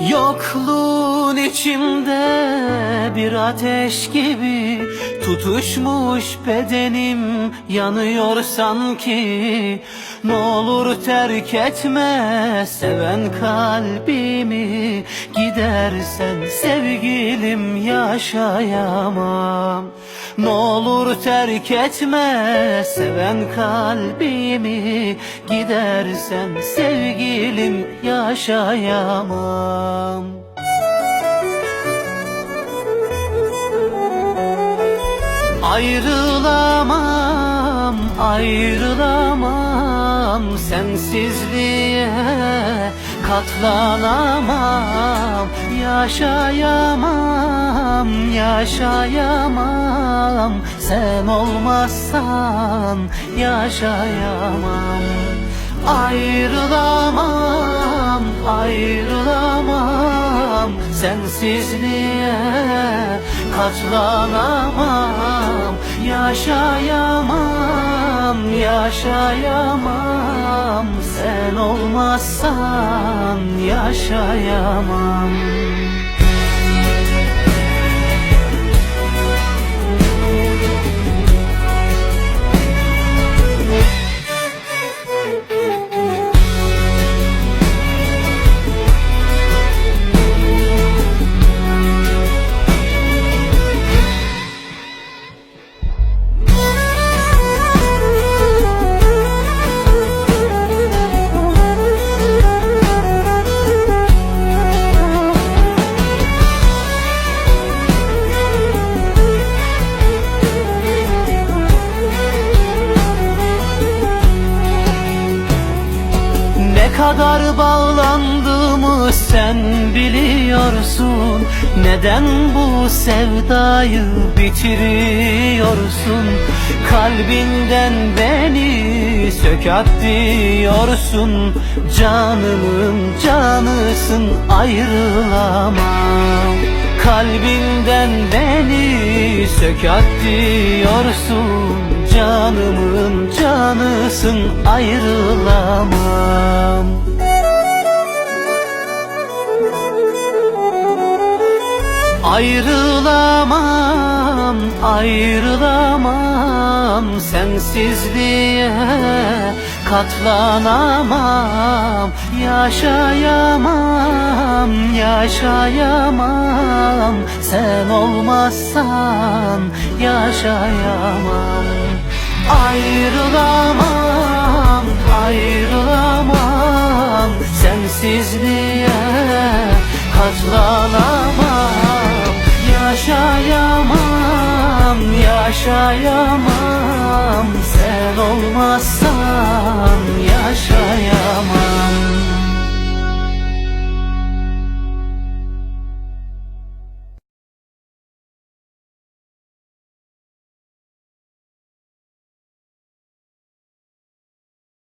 Yokluğun içimde bir ateş gibi Tutuşmuş bedenim yanıyor sanki. Ne olur terk etme seven kalbimi Gidersen sevgilim yaşayamam Ne olur terk etme seven kalbimi. Gidersen sevgilim yaşayamam. Ayrılamam, ayrılamam Sensizliğe katlanamam Yaşayamam, yaşayamam. Sen olmazsan yaşayamam. Ayrılamam, ayrılamam. Sensizliğe katlanamam Yaşayamam, yaşayamam Sen olmazsan yaşayamam kadar bağlandığımı sen biliyorsun. Neden bu sevdayı bitiriyorsun? Kalbinden beni sökat diyorsun. Canımın canısın ayrılamam Kalbinden beni sökat diyorsun. Canımın canısın ayrılamam. Ayrılamam, ayrılamam Sensizliğe katlanamam. Yaşayamam, yaşayamam. Sen olmazsan yaşayamam Ayrılamam, ayrılamam. Sensizliğe katlanamam. Yaşayamam, yaşayamam. Sen olmazsan yaşayamam